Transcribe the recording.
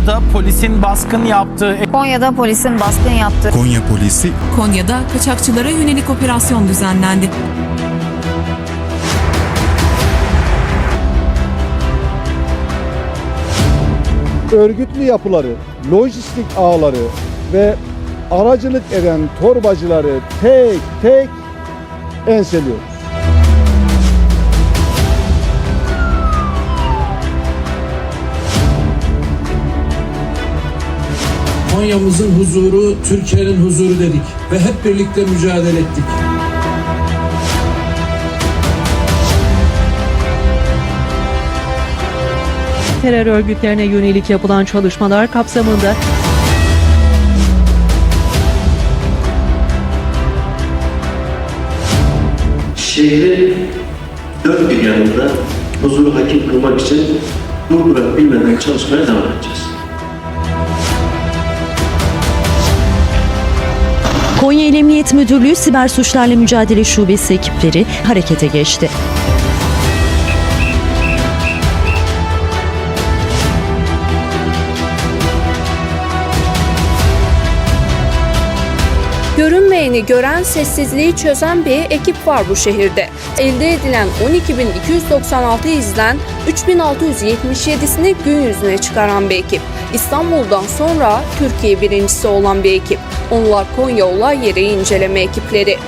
Konya'da polisin baskın yaptığı Konya'da polisin baskın yaptığı Konya polisi Konya'da kaçakçılara yönelik operasyon düzenlendi. örgütlü yapıları, lojistik ağları ve aracılık eden torbacıları tek tek enseliyoruz. Konya'mızın huzuru, Türkiye'nin huzuru dedik ve hep birlikte mücadele ettik. terör örgütlerine yönelik yapılan çalışmalar kapsamında şehrin dört bir yanında huzuru hakim kılmak için durdurak bilmeden çalışmaya devam edeceğiz. Konya İl Emniyet Müdürlüğü Siber Suçlarla Mücadele Şubesi ekipleri harekete geçti. Görünmeyeni gören, sessizliği çözen bir ekip var bu şehirde. Elde edilen 12.296 izlen 3.677'sini gün yüzüne çıkaran bir ekip. İstanbul'dan sonra Türkiye birincisi olan bir ekip. Onlar Konya olay yeri inceleme ekipleri.